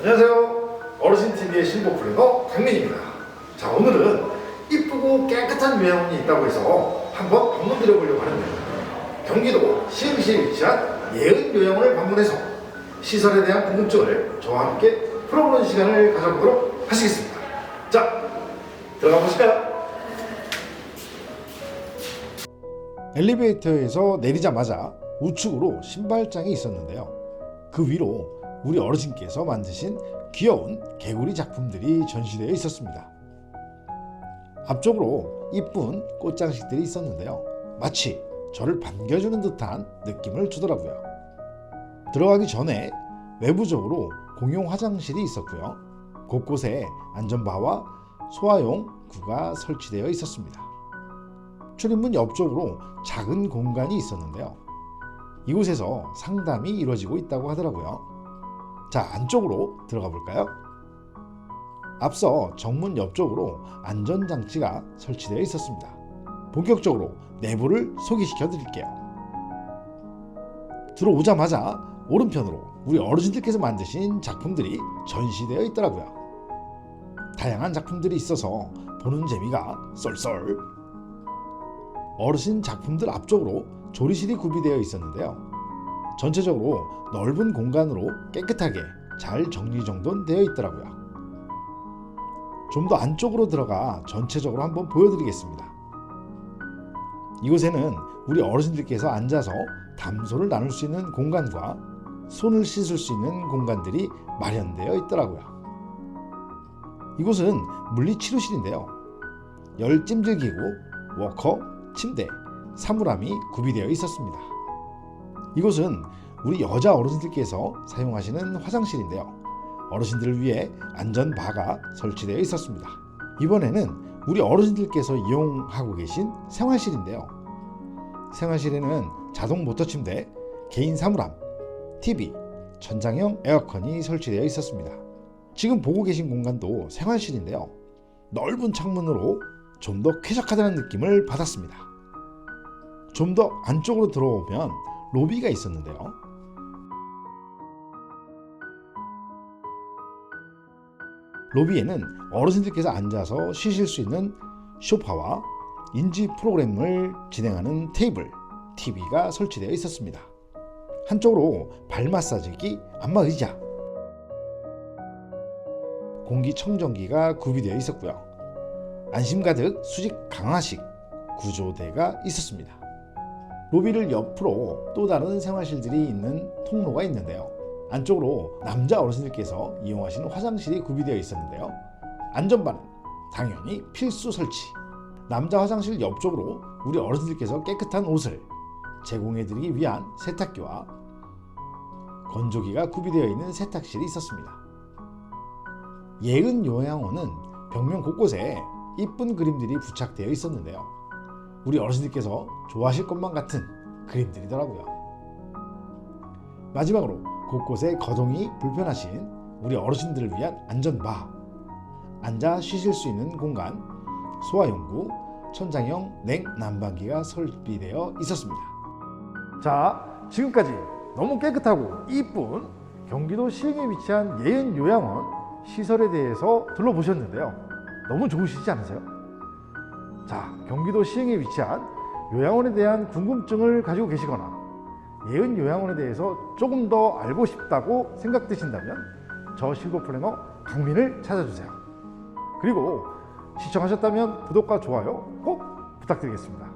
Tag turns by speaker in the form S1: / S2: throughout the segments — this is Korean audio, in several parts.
S1: 안녕하세요. 어르신TV의 신보 플래너 강민입니다. 자, 오늘은 이쁘고 깨끗한 요양원이 있다고 해서 한번 방문 드려보려고 하는데 경기도 시흥시에 위치한 예은 요양원을 방문해서 시설에 대한 궁금증을 저와 함께 풀어보는 시간을 가져보도록 하시겠습니다. 자, 들어가 보실까요? 엘리베이터에서 내리자마자 우측으로 신발장이 있었는데요. 그 위로 우리 어르신께서 만드신 귀여운 개구리 작품들이 전시되어 있었습니다. 앞쪽으로 이쁜 꽃장식들이 있었는데요. 마치 저를 반겨주는 듯한 느낌을 주더라고요. 들어가기 전에 외부적으로 공용 화장실이 있었고요. 곳곳에 안전바와 소화용 구가 설치되어 있었습니다. 출입문 옆쪽으로 작은 공간이 있었는데요. 이곳에서 상담이 이루어지고 있다고 하더라고요. 자, 안쪽으로 들어가 볼까요? 앞서 정문 옆쪽으로 안전장치가 설치되어 있었습니다. 본격적으로 내부를 소개시켜 드릴게요. 들어오자마자 오른편으로 우리 어르신들께서 만드신 작품들이 전시되어 있더라고요. 다양한 작품들이 있어서 보는 재미가 쏠쏠. 어르신 작품들 앞쪽으로 조리실이 구비되어 있었는데요. 전체적으로 넓은 공간으로 깨끗하게 잘 정리정돈되어 있더라고요. 좀 더 안쪽으로 들어가 전체적으로 한번 보여드리겠습니다. 이곳에는 우리 어르신들께서 앉아서 담소를 나눌 수 있는 공간과 손을 씻을 수 있는 공간들이 마련되어 있더라고요. 이곳은 물리치료실인데요. 열 찜질기구, 워커, 침대, 사물함이 구비되어 있었습니다. 이곳은 우리 여자 어르신들께서 사용하시는 화장실인데요. 어르신들을 위해 안전 바가 설치되어 있었습니다. 이번에는 우리 어르신들께서 이용하고 계신 생활실인데요. 생활실에는 자동 모터 침대, 개인 사물함, TV, 천장형 에어컨이 설치되어 있었습니다. 지금 보고 계신 공간도 생활실인데요. 넓은 창문으로 좀 더 쾌적하다는 느낌을 받았습니다. 좀 더 안쪽으로 들어오면 로비가 있었는데요. 로비에는 어르신들께서 앉아서 쉬실 수 있는 소파와 인지 프로그램을 진행하는 테이블, TV가 설치되어 있었습니다. 한쪽으로 발 마사지기, 안마 의자, 공기청정기가 구비되어 있었고요. 안심 가득 수직 강화식 구조대가 있었습니다. 로비를 옆으로 또 다른 생활실들이 있는 통로가 있는데요. 안쪽으로 남자 어르신들께서 이용하시는 화장실이 구비되어 있었는데요. 안전바는 당연히 필수 설치. 남자 화장실 옆쪽으로 우리 어르신들께서 깨끗한 옷을 제공해드리기 위한 세탁기와 건조기가 구비되어 있는 세탁실이 있었습니다. 예은 요양원은 벽면 곳곳에 이쁜 그림들이 부착되어 있었는데요. 우리 어르신들께서 좋아하실 것만 같은 그림들이더라고요. 마지막으로 곳곳에 거동이 불편하신 우리 어르신들을 위한 안전바, 앉아 쉬실 수 있는 공간, 소화용구, 천장형 냉난방기가 설비되어 있었습니다. 자, 지금까지 너무 깨끗하고 이쁜 경기도 시흥에 위치한 예은 요양원 시설에 대해서 둘러보셨는데요. 너무 좋으시지 않으세요? 자, 경기도 시흥에 위치한 요양원에 대한 궁금증을 가지고 계시거나 예은 요양원에 대해서 조금 더 알고 싶다고 생각되신다면 저 실버 플래너 강민을 찾아주세요. 그리고 시청하셨다면 구독과 좋아요 꼭 부탁드리겠습니다.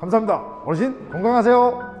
S1: 감사합니다. 어르신 건강하세요.